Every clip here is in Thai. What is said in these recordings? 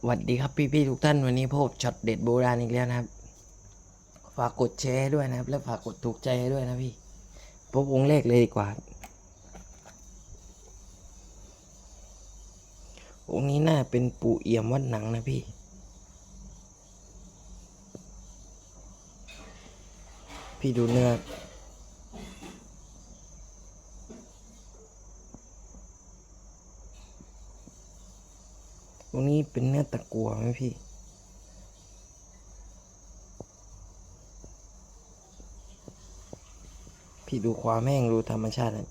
สวัสดีครับพี่ๆทุกท่านวันนี้พบช็อตเด็ดโบราณอีกแล้วนะครับ ฝากกดแชร์ด้วยนะครับ และฝากกดถูกใจด้วยนะพี่พบวงเลขเลยดีกว่า องค์นี้น่าเป็นปู่เอี่ยมวัดหนังนะพี่ พี่ดูเนื้อ ตรงนี้เป็นเนื้อตะกัวไหม พี่ พี่ดูความแห้งดูธรรมชาตินะ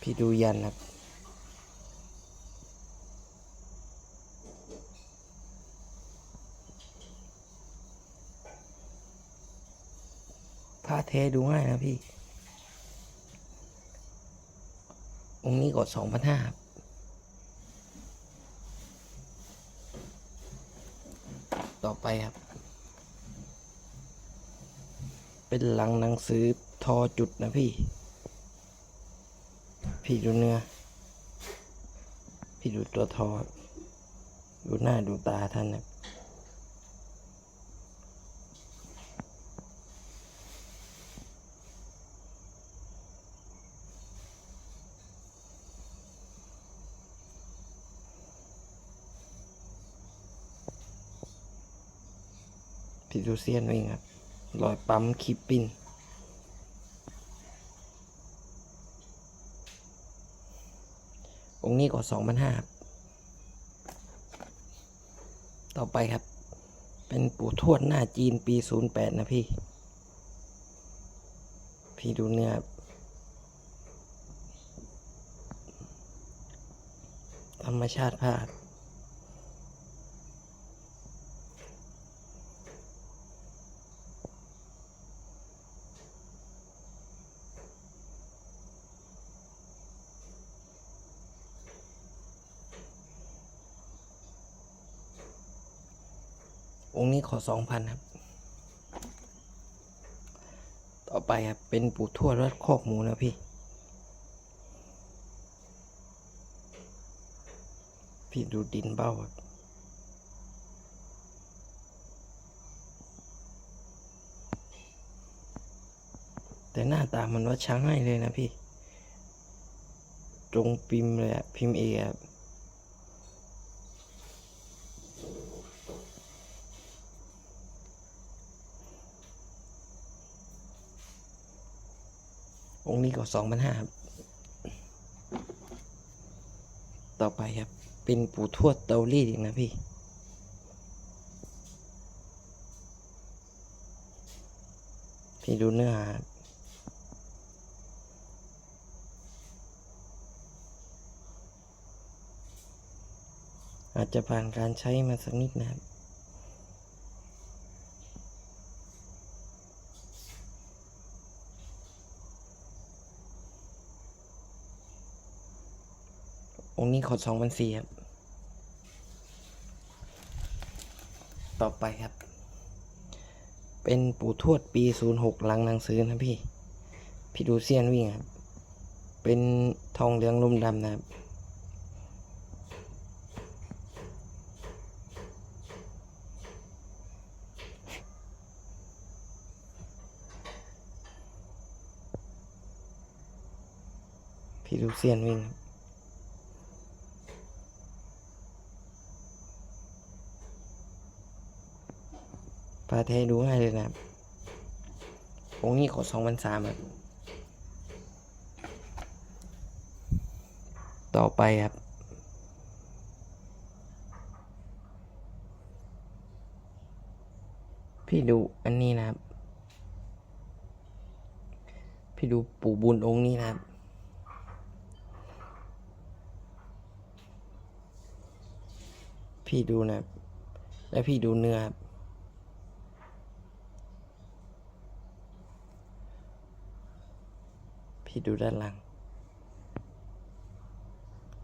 พี่ดูยันครับผ้าเทดูง่ายนะพี่ องค์นี้กดสองพันห้าต่อไปครับ เป็นหลังหนังสือทอจุดนะพี่ พี่ดูเนื้อ พี่ดูตัวทอ ดูหน้าดูตาท่านนะ พี่ดูเซียนวิ่งครับรอยปั๊มคิปปิ้นองค์นี้ก็สองพันห้าต่อไปครับ เป็นปู่ทวดหน้าจีนปีศูนย์แปดนะพี่ พี่ดูเนื้อครับธรรมชาติภาพ องค์นี้ขอสองพันครับ ต่อไปครับเป็นปู่ทวดวัดคอกหมูนะพี่ พี่ดูดินเบ้าครับแต่หน้าตามันวัดช้างให้เลยนะพี่ ตรงพิมพ์เลยอะพิมพ์เอครับ องค์นี้ก็สองพันห้าครับ ต่อไปครับ เป็นปู่ทวดเตารีดอีกนะพี่ พี่ดูเนื้อหาอาจจะผ่านการใช้มาสักนิดนะครับ องค์นี้ขอสองพันสี่ครับ ต่อไปครับ เป็นปู่ทวดปีศูนย์หกหลังหนังสือนะพี่ พี่ดูเซียนวิ่งครับ เป็นทองเหลืองลุ่มดำนะครับพี่ดูเซียนวิ่งครับาเทดูง่ายเลยนะครับองนี้ขอสองพันสามครับต่อไปครับ พี่ดูอันนี้นะครับ พี่ดูปู่บุญองค์นี้นะครับพี่ดูนะครับ และพี่ดูเนื้อครับ พี่ดูด้านหลัง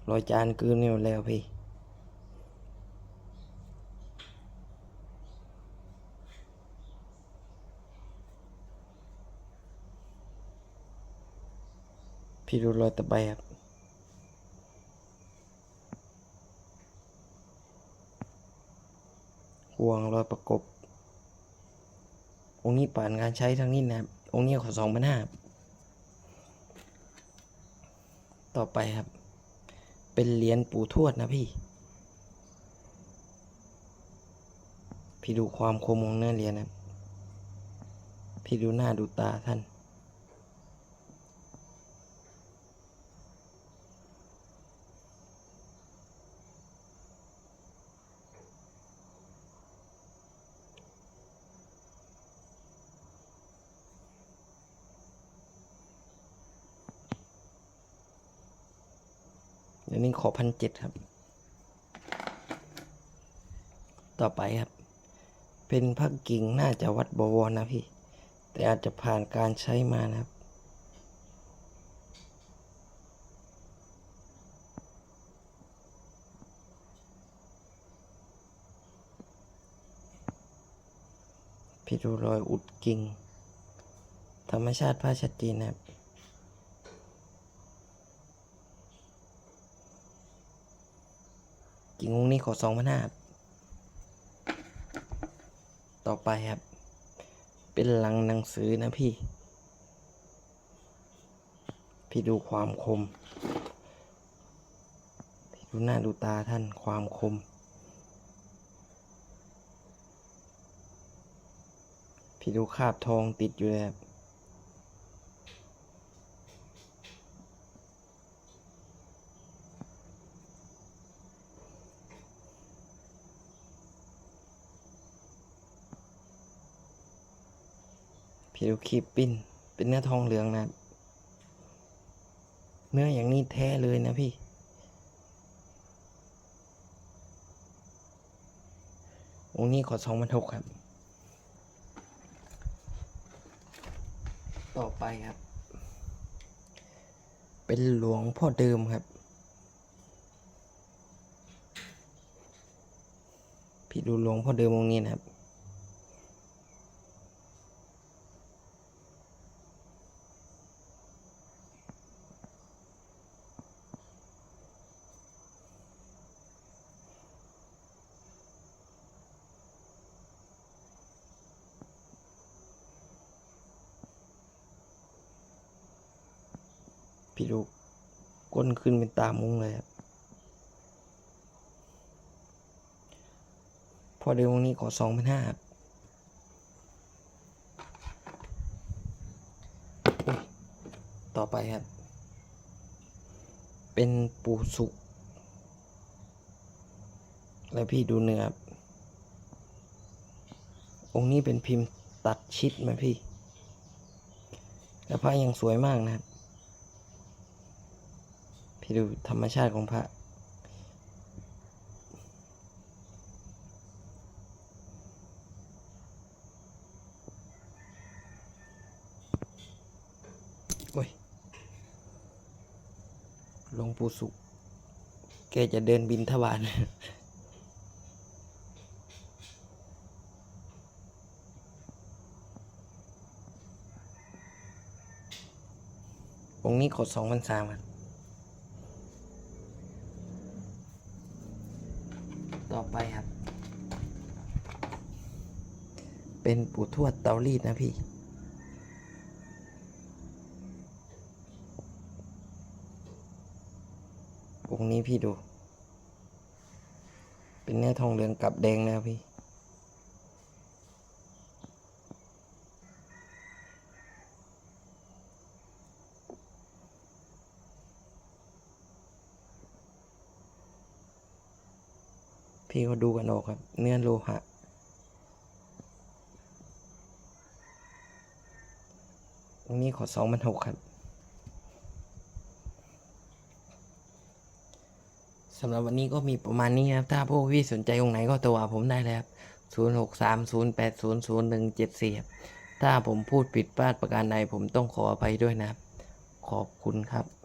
รอยจานกืนนี่หมดแล้วพี่ พี่ดูรอยตะไบครับห่วงรอยประกบองค์นี้ผ่านการใช้ทั้งนี้นะครับองค์นี้ขอสองพันห้า ต่อไปครับ เป็นเหรียญปู่ทวดนะพี่ พี่ดูความคมของเนื้อเหรียญนะพี่ดูหน้าดูตาท่าน ดี๋ยวนี้ขอพันเจ็ดครับ ต่อไปครับ เป็นพักกิ่งน่าจะวัดบวรนะพี่ แต่อาจจะผ่านการใช้มานะครับพี่ดูรอยอุดกิ่ง ธรรมชาติผ้าชัดเจนนะครับ กิ่งงนี้ขอสองพันห้าต่อไปครับ เป็นลังหนังสือนะพี่ พี่ดูความคม พี่ดูหน้าดูตาท่านความคม พี่ดูคาบทองติดอยู่เลยครับ พี่ดูคีบปิ้น เป็นเนื้อทองเหลืองนะ เนื้ออย่างนี้แท้เลยนะพี่ องนี้ขอสองพันหกครับ ต่อไปครับ เป็นหลวงพ่อเดิมครับ พี่ดูหลวงพ่อเดิมองนี้นะครับ พี่ดูก้นขึ้นเป็นตามุ้งเลยครับพอเดี๋ยววันนี้ขอสองพันห้าครับต่อไปครับ เป็นปูสุก แล้วพี่ดูเนื้อครับองค์นี้เป็นพิมพ์ตัดชิดไหมพี่แล้วพระยังสวยมากนะครับ พี่ดูธรรมชาติของพระ โอ้ยหลวงปู่สุข แกจะเดินบินทบาทองค์นี้ขอสองพันสามครับ ต่อไปครับ เป็นปู่ทวดเตารีดนะพี่ องค์นี้พี่ดู เป็นเนื้อทองเหลืองกับแดงนะพี่ พี่ก็ดูกันออกครับ เนื้อโลหะ ตรงนี้ขอสองพันหกครับสำหรับวันนี้ก็มีประมาณนี้ครับ ถ้าพวกพี่สนใจองค์ไหนก็โทรหาผมได้เลยครับ0 6 3 0 8 0 0 1 7 4ครับถ้าผมพูดผิดพลาดประการใดผมต้องขออภัยด้วยนะครับ ขอบคุณครับ